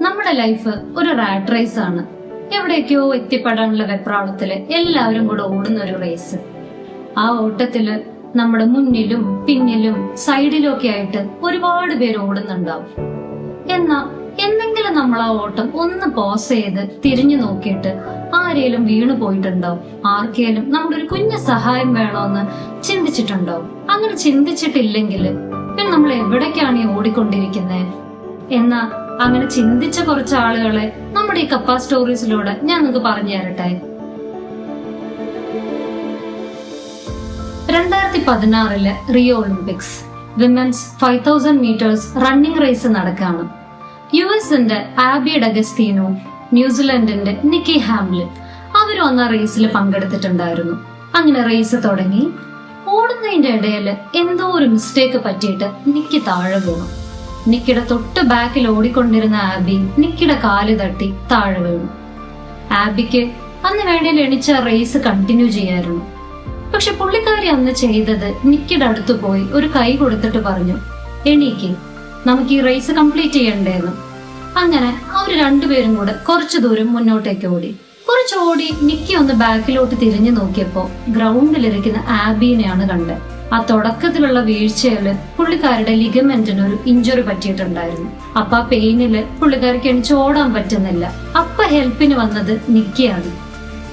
നമ്മുടെ ലൈഫ് ഒരു rat race ആണ്. എവിടേക്കോ എത്തിപ്പെടാനുള്ള വെപ്രാളത്തിൽ എല്ലാവരും കൂടെ ഓടുന്ന ഒരു റേസ് ആ ഓട്ടത്തിൽ നമ്മുടെ മുന്നിലും പിന്നിലും സൈഡിലും ഒക്കെ ആയിട്ട് ഒരുപാട് പേര് ഓടുന്നുണ്ടാവും. എന്നാ എന്തെങ്കിലും നമ്മൾ ആ ഓട്ടം ഒന്ന് പോസ് ചെയ്ത് തിരിഞ്ഞു നോക്കിയിട്ട് ആരേലും വീണു പോയിട്ടുണ്ടാവും. ആർക്കേലും നമ്മുടെ ഒരു കുഞ്ഞു സഹായം വേണോന്ന് ചിന്തിച്ചിട്ടുണ്ടാവും. അങ്ങനെ ചിന്തിച്ചിട്ടില്ലെങ്കിൽ പിന്നെ നമ്മൾ എവിടേക്കാണ് ഈ ഓടിക്കൊണ്ടിരിക്കുന്നത് എന്നാ അങ്ങനെ ചിന്തിച്ച കുറച്ച് ആളുകളെ നമ്മുടെ ഈ കപ്പ സ്റ്റോറീസിലൂടെ ഞാൻ നിങ്ങൾക്ക് പറഞ്ഞു തരട്ടെ. രണ്ടായിരത്തി പതിനാറിലെ Rio Olympics women's five thousand metres running race നടക്കാണ്. യു എസിന്റെ ആബി ഡഗസ്തീനോ ന്യൂസിലൻഡിന്റെ നിക്കി ഹാംലിൻ അന്ന് ആ റേസിൽ പങ്കെടുത്തിട്ടുണ്ടായിരുന്നു. അങ്ങനെ റേസ് തുടങ്ങി. ഓടുന്നതിന്റെ ഇടയിൽ എന്തോ ഒരു മിസ്റ്റേക്ക് പറ്റിയിട്ട് നിക്കി താഴെ വീണു. നിക്കിയുടെ തൊട്ട് ബാക്കിൽ ഓടിക്കൊണ്ടിരുന്ന ആബി നിക്കിയുടെ കാൽ തട്ടി താഴെ വീണു. ആബിക്ക് അന്ന് വേണേൽ എണിച്ച റേസ് കണ്ടിന്യൂ ചെയ്യായിരുന്നു. പക്ഷെ പുള്ളിക്കാരി അന്ന് ചെയ്തത് നിക്കിയുടെ അടുത്ത് പോയി ഒരു കൈ കൊടുത്തിട്ട് പറഞ്ഞു എണീക്ക് നമുക്ക് ഈ റേസ് കംപ്ലീറ്റ് ചെയ്യണ്ടേന്ന്. അങ്ങനെ അവർ രണ്ടുപേരും കൂടെ കുറച്ചു ദൂരം മുന്നോട്ടേക്ക് ഓടി. കുറച്ച് ഓടി നിക്കി ഒന്ന് ബാക്കിലോട്ട് തിരിഞ്ഞു നോക്കിയപ്പോ ഗ്രൗണ്ടിലിരിക്കുന്ന ആബീനെയാണ് കണ്ടത്. ആ തുടക്കത്തിലുള്ള വീഴ്ചയിൽ പുള്ളിക്കാരുടെ ലിഗമെന്റിന് ഒരു ഇഞ്ചുറി പറ്റിയിട്ടുണ്ടായിരുന്നു. അപ്പൊ ആ പെയിനിൽ പുള്ളിക്കാരിക്ക് എണിച്ച് ഓടാൻ പറ്റുന്നില്ല. അപ്പൊ ഹെൽപ്പിന് വന്നത് നിക്കിയാണ്.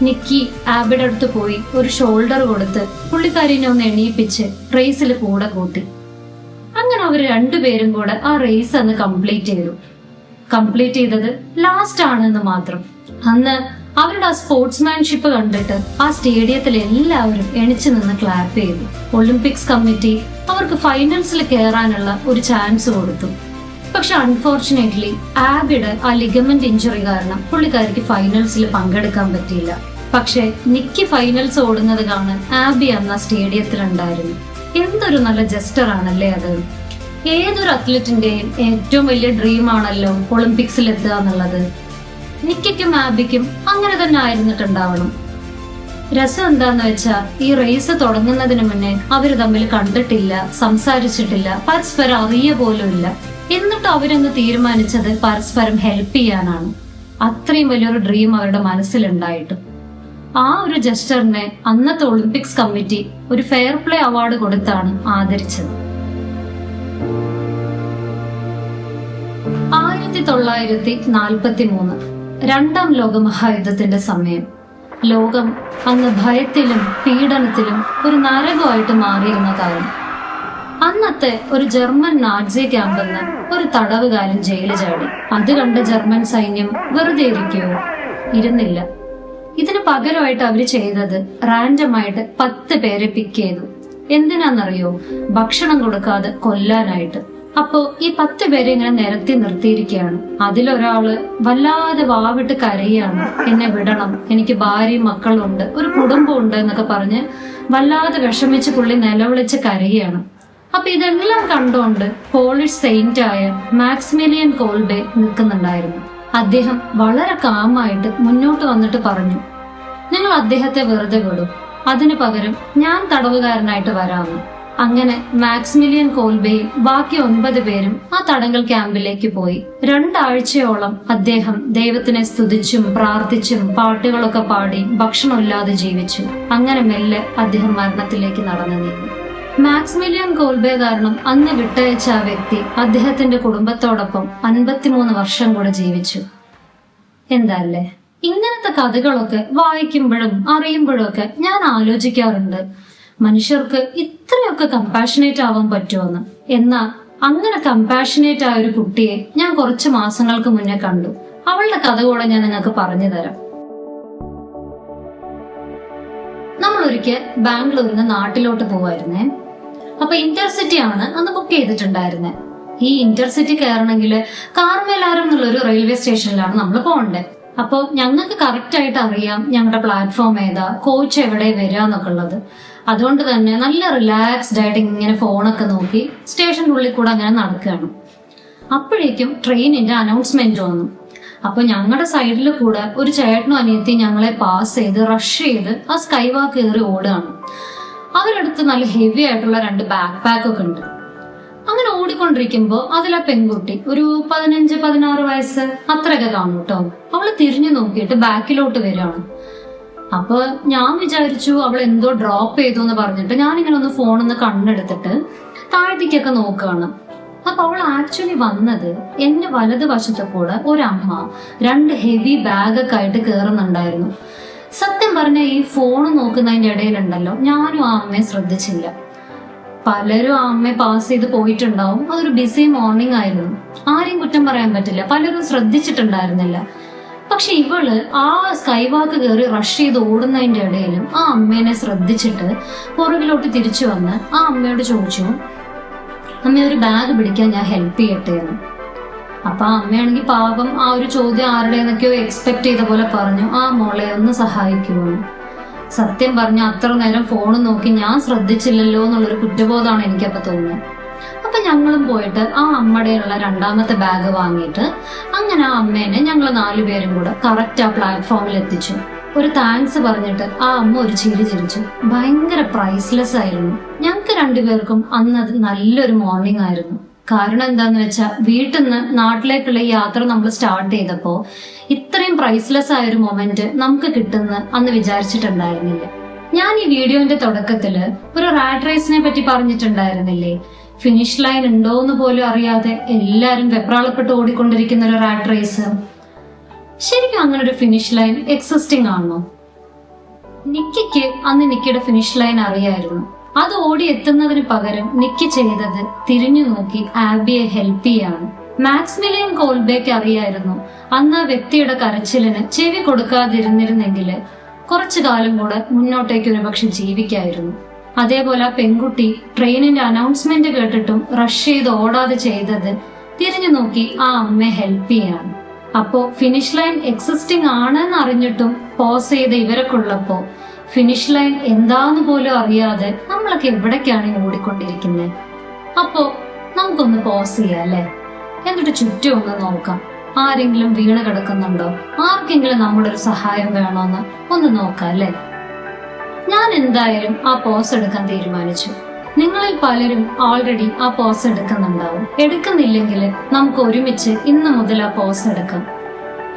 നിക്കി ആബിയുടെ അടുത്ത് പോയി ഒരു ഷോൾഡർ കൊടുത്ത് പുള്ളിക്കാരിനെ ഒന്ന് എണീപ്പിച്ച് റേസിൽ കൂടെ കൂട്ടി. അങ്ങനെ അവർ രണ്ടുപേരും കൂടെ ആ റേസ് അന്ന് കംപ്ലീറ്റ് ചെയ്തു. കംപ്ലീറ്റ് ചെയ്തത് ലാസ്റ്റ് ആണെന്ന് മാത്രം. അന്ന് അവരുടെ ആ സ്പോർട്സ്മാൻഷിപ്പ് കണ്ടിട്ട് ആ സ്റ്റേഡിയത്തിൽ എല്ലാവരും എണിച്ചു നിന്ന് ക്ലാപ്പ് ചെയ്തു. ഒളിമ്പിക്സ് കമ്മിറ്റി അവർക്ക് ഫൈനൽസിൽ കയറാനുള്ള ഒരു ചാൻസ് കൊടുത്തു. പക്ഷെ അൺഫോർച്ചുനേറ്റ്ലി ആബിഡ് ആ ലിഗമെന്റ് ഇഞ്ചുറി കാരണം പുള്ളിക്കാരിക്ക് ഫൈനൽസിൽ പങ്കെടുക്കാൻ പറ്റിയില്ല. പക്ഷെ നിക്കി ഫൈനൽസ് ഓടുന്നത് കാണാൻ ആബി അന്ന് സ്റ്റേഡിയത്തിലുണ്ടായിരുന്നു. എന്തൊരു നല്ല ജസ്റ്റർ ആണല്ലേ അത്? ഏതൊരു അത്ലറ്റിന്റെയും ഏറ്റവും വലിയ ഡ്രീം ആണല്ലോ ഒളിമ്പിക്സിൽ എത്തുക എന്നുള്ളത്. നിക്കിക്കും ആബിക്കും അങ്ങനെ തന്നെ ആയിരുന്നിട്ടുണ്ടാവണം. രസം എന്താന്ന് വെച്ചാ ഈ റേസ് തുടങ്ങുന്നതിന് മുന്നേ അവർ തമ്മിൽ കണ്ടിട്ടില്ല സംസാരിച്ചിട്ടില്ല പരസ്പരം അറിയ പോലുമില്ല എന്നിട്ട് അവരൊന്ന് തീരുമാനിച്ചത് പരസ്പരം ഹെൽപ്പ് ചെയ്യാനാണ്. അത്രയും വലിയൊരു ഡ്രീം അവരുടെ മനസ്സിലുണ്ടായിട്ട്. ആ ഒരു ജസ്റ്ററിനെ അന്നത്തെ ഒളിമ്പിക്സ് കമ്മിറ്റി ഒരു ഫെയർ പ്ലേ അവാർഡ് കൊടുത്താണ് ആദരിച്ചത്. ആയിരത്തി തൊള്ളായിരത്തി നാൽപ്പത്തി മൂന്ന് രണ്ടാം ലോക മഹായുദ്ധത്തിന്റെ സമയം. ലോകം അന്ന് ഭയത്തിലും പീഡനത്തിലും ഒരു നരകമായിട്ട് മാറിയിരുന്ന കാലം. അന്നത്തെ ഒരു ജർമ്മൻ നാഡ്സി ക്യാമ്പിൽ നിന്ന് ഒരു തടവുകാരൻ ജയിലിൽ ചാടി. അത് കണ്ട ജർമ്മൻ സൈന്യം വെറുതെ ഇരിക്കുകയോ ഇരുന്നില്ല. ഇതിന് പകരമായിട്ട് അവർ ചെയ്തത് റാൻഡമായിട്ട് പത്ത് പേരെ പിക്ക് ചെയ്തു. എന്തിനാന്നറിയോ? ഭക്ഷണം കൊടുക്കാതെ കൊല്ലാനായിട്ട്. അപ്പോ ഈ പത്ത് പേരെ ഇങ്ങനെ നിരത്തി നിർത്തിയിരിക്കുകയാണ്. അതിലൊരാൾ വല്ലാതെ വാവിട്ട് കരയാണ്. എന്നെ വിടണം. എനിക്ക് ഭാര്യയും മക്കളുണ്ട്. ഒരു കുടുംബം ഉണ്ട് എന്നൊക്കെ പറഞ്ഞ് വല്ലാതെ വിഷമിച്ച് പുള്ളി നിലവിളിച്ച് കരയാണ്. അപ്പൊ ഇതെല്ലാം കണ്ടുകൊണ്ട് പോളിഷ് സെയിന്റ് ആയ മാക്സിമിലിയൻ കോൾബെ നിൽക്കുന്നുണ്ടായിരുന്നു. അദ്ദേഹം വളരെ കാമായിട്ട് മുന്നോട്ട് വന്നിട്ട് പറഞ്ഞു നിങ്ങൾ അദ്ദേഹത്തെ വെറുതെ വിടും. അതിനു പകരം ഞാൻ തടവുകാരനായിട്ട് വരാമെന്ന്. അങ്ങനെ മാക്സിമിലിയൻ കോൽബെയും ബാക്കി ഒൻപത് പേരും ആ തടങ്കൽ ക്യാമ്പിലേക്ക് പോയി. രണ്ടാഴ്ചയോളം അദ്ദേഹം ദൈവത്തിനെ സ്തുതിച്ചും പ്രാർത്ഥിച്ചും പാട്ടുകളൊക്കെ പാടി ഭക്ഷണമില്ലാതെ ജീവിച്ചു. അങ്ങനെ മെല്ലെ അദ്ദേഹം മരണത്തിലേക്ക് നടന്നു നീങ്ങി മാക്സിമിലിയൻ കോൽബെ കാരണം അന്ന് വിട്ടയച്ച ആ വ്യക്തി അദ്ദേഹത്തിന്റെ കുടുംബത്തോടൊപ്പം അൻപത്തിമൂന്ന് വർഷം കൂടെ ജീവിച്ചു. എന്താണല്ലേ ഇങ്ങനത്തെ കഥകളൊക്കെ വായിക്കുമ്പോഴും അറിയുമ്പോഴും ഒക്കെ ഞാൻ ആലോചിക്കാറുണ്ട്. മനുഷ്യർക്ക് ഇത്രയൊക്കെ കമ്പാഷനേറ്റ് ആവാൻ പറ്റുമെന്ന്. എന്നാ അങ്ങനെ കമ്പാഷനേറ്റ് ആയ ഒരു കുട്ടിയെ ഞാൻ കുറച്ച് മാസങ്ങൾക്ക് മുന്നേ കണ്ടു. അവളുടെ കഥ കൂടെ ഞാൻ നിങ്ങൾക്ക് പറഞ്ഞു തരാം. നമ്മൾ ഒരിക്കൽ ബാംഗ്ലൂരിൽ നിന്ന് നാട്ടിലോട്ട് പോവായിരുന്നേ. അപ്പൊ ഇന്റർസിറ്റി ആണ് അന്ന് ബുക്ക് ചെയ്തിട്ടുണ്ടായിരുന്നേ. ഈ ഇന്റർസിറ്റി കയറണമെങ്കിൽ കാർമേലാരം എന്നുള്ള ഒരു റെയിൽവേ സ്റ്റേഷനിലാണ് നമ്മൾ പോകണ്ടേ. അപ്പോ ഞങ്ങൾക്ക് കറക്റ്റ് ആയിട്ട് അറിയാം ഞങ്ങളുടെ പ്ലാറ്റ്ഫോം ഏതാ കോച്ച് എവിടെ വരിക എന്നൊക്കെ ഉള്ളത്. അതുകൊണ്ട് തന്നെ നല്ല റിലാക്സ്ഡ് ആയിട്ട് ഇങ്ങനെ ഫോണൊക്കെ നോക്കി സ്റ്റേഷന്റെ ഉള്ളിൽ കൂടെ അങ്ങനെ നടക്കുകയാണ്. അപ്പോഴേക്കും ട്രെയിനിന്റെ അനൗൺസ്മെന്റ് വന്നു. അപ്പൊ ഞങ്ങളുടെ സൈഡിൽ കൂടെ ഒരു ചേട്ടനും അനിയത്തി ഞങ്ങളെ പാസ് ചെയ്ത് റഷ് ചെയ്ത് ആ സ്കൈ വാക്ക് കയറി ഓടുകയാണ്. അവരടുത്ത് നല്ല ഹെവി ആയിട്ടുള്ള രണ്ട് ബാക്ക് പാക്ക് ഒക്കെ ഉണ്ട്. അങ്ങനെ ഓടിക്കൊണ്ടിരിക്കുമ്പോൾ അതിലെ പെൺകുട്ടി ഒരു പതിനഞ്ച് പതിനാറ് വയസ്സ് അത്രയൊക്കെ കാണും കേട്ടോ. അവൾ തിരിഞ്ഞു നോക്കിയിട്ട് ബാക്കിലോട്ട് വരികയാണ്. അപ്പൊ ഞാൻ വിചാരിച്ചു അവൾ എന്തോ ഡ്രോപ്പ് ചെയ്തു എന്ന് പറഞ്ഞിട്ട് ഞാൻ ഞാനിങ്ങനെ ഒന്ന് ഫോണിന്ന് കണ്ണെടുത്തിട്ട് താഴത്തേക്കൊക്കെ നോക്കുകയാണ്. അപ്പൊ അവൾ ആക്ച്വലി വന്നത് എന്റെ വലത് വശത്തെ കൂടെ ഒരമ്മ രണ്ട് ഹെവി ബാഗൊക്കെ ആയിട്ട് കയറുന്നുണ്ടായിരുന്നു സത്യം പറഞ്ഞ ഈ ഫോൺ നോക്കുന്നതിന്റെ ഇടയിലുണ്ടല്ലോ ഞാനും ആ അമ്മയെ ശ്രദ്ധിച്ചില്ല. പലരും ആ അമ്മയെ പാസ് ചെയ്ത് പോയിട്ടുണ്ടാവും അതൊരു ബിസി മോർണിംഗ് ആയിരുന്നു. ആരെയും കുറ്റം പറയാൻ പറ്റില്ല പലരും ശ്രദ്ധിച്ചിട്ടുണ്ടായിരുന്നില്ല. പക്ഷെ ഇവൾ ആ സ്കൈവാക്ക് കയറി റഷ് ചെയ്ത് ഓടുന്നതിന്റെ ഇടയിലും ആ അമ്മേനെ ശ്രദ്ധിച്ചിട്ട് പുറകിലോട്ട് തിരിച്ചു വന്ന് ആ അമ്മയോട് ചോദിച്ചു അമ്മ ഒരു ബാഗ് പിടിക്കാൻ ഞാൻ ഹെൽപ്പ് ചെയ്യട്ടെ എന്ന്. അപ്പൊ ആ അമ്മയാണെങ്കിൽ പാപം ആ ഒരു ചോദ്യം ആരുടെ എന്നൊക്കെയോ എക്സ്പെക്ട് ചെയ്ത പോലെ പറഞ്ഞു ആ മോളെ ഒന്ന് സഹായിക്കുമോ സത്യം പറഞ്ഞ അത്ര നേരം ഫോൺ നോക്കി ഞാൻ ശ്രദ്ധിച്ചില്ലല്ലോ എന്നുള്ളൊരു കുറ്റബോധമാണ് എനിക്കപ്പോ തോന്നുന്നത് ഞങ്ങളും പോയിട്ട് ആ അമ്മയുടെയുള്ള രണ്ടാമത്തെ ബാഗ് വാങ്ങിയിട്ട് അങ്ങനെ ആ അമ്മേനെ ഞങ്ങൾ നാലുപേരും കൂടെ കറക്റ്റ് ആ പ്ലാറ്റ്ഫോമിൽ എത്തിച്ചു. ഒരു താങ്ക്സ് പറഞ്ഞിട്ട് ആ അമ്മ ഒരു ചിരി ചിരിച്ചു. ഭയങ്കര പ്രൈസ്ലെസ് ആയിരുന്നു. ഞങ്ങൾക്ക് രണ്ടുപേർക്കും അന്ന് അത് നല്ലൊരു മോർണിംഗ് ആയിരുന്നു. കാരണം എന്താന്ന് വെച്ചാൽ വീട്ടിൽ നിന്ന് നാട്ടിലേക്കുള്ള യാത്ര നമ്മൾ സ്റ്റാർട്ട് ചെയ്തപ്പോൾ ഇത്രയും പ്രൈസ്ലെസ് ആയ ഒരു മൊമെന്റ് നമുക്ക് കിട്ടുന്ന അന്ന് വിചാരിച്ചിട്ടുണ്ടായിരുന്നില്ല. ഞാൻ ഈ വീഡിയോന്റെ തുടക്കത്തിൽ ഒരു റാഡ് റേസിനെ പറ്റി പറഞ്ഞിട്ടുണ്ടായിരുന്നില്ലേ? ഫിനിഷ് ലൈൻ ഉണ്ടോ എന്ന് പോലും അറിയാതെ എല്ലാവരും വെപ്രാളപ്പെട്ട് ഓടിക്കൊണ്ടിരിക്കുന്ന ഒരു റാറ്റ് റേസ് ശരിക്കും അങ്ങനെ ഒരു ഫിനിഷ് ലൈൻ എക്സിസ്റ്റിംഗ് ആണോ? നിക്കിക്ക് അന്ന് നിക്കിയുടെ ഫിനിഷ് ലൈൻ അറിയായിരുന്നു. അത് ഓടി എത്തുന്നതിന് പകരം നിക്കി ചെയ്തത് തിരിഞ്ഞു നോക്കി ആബിയെ ഹെൽപ്പ് ചെയ്യാണ്. മാക്സ്മിലിയൻ കോൾബേക്ക് അറിയായിരുന്നു. അന്ന് ആ വ്യക്തിയുടെ കരച്ചിലിന് ചെവി കൊടുക്കാതിരുന്നിരുന്നെങ്കിൽ കുറച്ചു കാലം കൂടെ മുന്നോട്ടേക്ക് ഒരുപക്ഷെ ജീവിക്കായിരുന്നു. അതേപോലെ ആ പെൺകുട്ടി ട്രെയിനിന്റെ അനൗൺസ്മെന്റ് കേട്ടിട്ടും റഷ് ചെയ്ത് ഓടാതെ ചെയ്തത് തിരിഞ്ഞു നോക്കി ആ അമ്മയെ ഹെൽപ്പ് ചെയ്യാണ് അപ്പോ ഫിനിഷ് ലൈൻ എക്സിസ്റ്റിംഗ് ആണെന്ന് അറിഞ്ഞിട്ടും പോസ് ചെയ്ത ഇവരൊക്കെ ഉള്ളപ്പോ ഫിനിഷ് ലൈൻ എന്താന്ന് പോലും അറിയാതെ നമ്മളൊക്കെ എവിടേക്കാണ് ഓടിക്കൊണ്ടിരിക്കുന്നത് അപ്പോ നമുക്കൊന്ന് പോസ് ചെയ്യാം അല്ലെ? എന്നിട്ട് ചുറ്റും ഒന്ന് നോക്കാം. ആരെങ്കിലും വീണ് കിടക്കുന്നുണ്ടോ? ആർക്കെങ്കിലും നമ്മുടെ ഒരു സഹായം വേണോന്ന് ഒന്ന് നോക്കാം അല്ലെ? ഞാൻ എന്തായാലും ആ പോസ് എടുക്കാൻ തീരുമാനിച്ചു. നിങ്ങളിൽ പലരും ഓൾറെഡി ആ പോസ് എടുക്കുന്നുണ്ടാവും. എടുക്കുന്നില്ലെങ്കിൽ നമുക്ക് ഒരുമിച്ച് ഇന്ന് മുതൽ ആ പോസ് എടുക്കാം.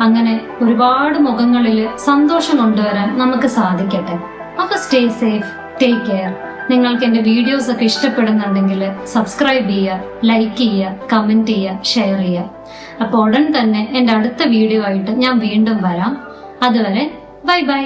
അങ്ങനെ ഒരുപാട് മുഖങ്ങളിൽ സന്തോഷം കൊണ്ടുവരാൻ നമുക്ക് സാധിക്കട്ടെ. അപ്പൊ സ്റ്റേ സേഫ് ടേക്ക് കെയർ നിങ്ങൾക്ക് എന്റെ വീഡിയോസ് ഒക്കെ ഇഷ്ടപ്പെടുന്നുണ്ടെങ്കിൽ സബ്സ്ക്രൈബ് ചെയ്യുക ലൈക്ക് ചെയ്യുക കമന്റ് ചെയ്യുക ഷെയർ ചെയ്യുക. അപ്പോൾ ഉടൻ തന്നെ എന്റെ അടുത്ത വീഡിയോ ആയിട്ട് ഞാൻ വീണ്ടും വരാം. അതുവരെ ബൈ ബൈ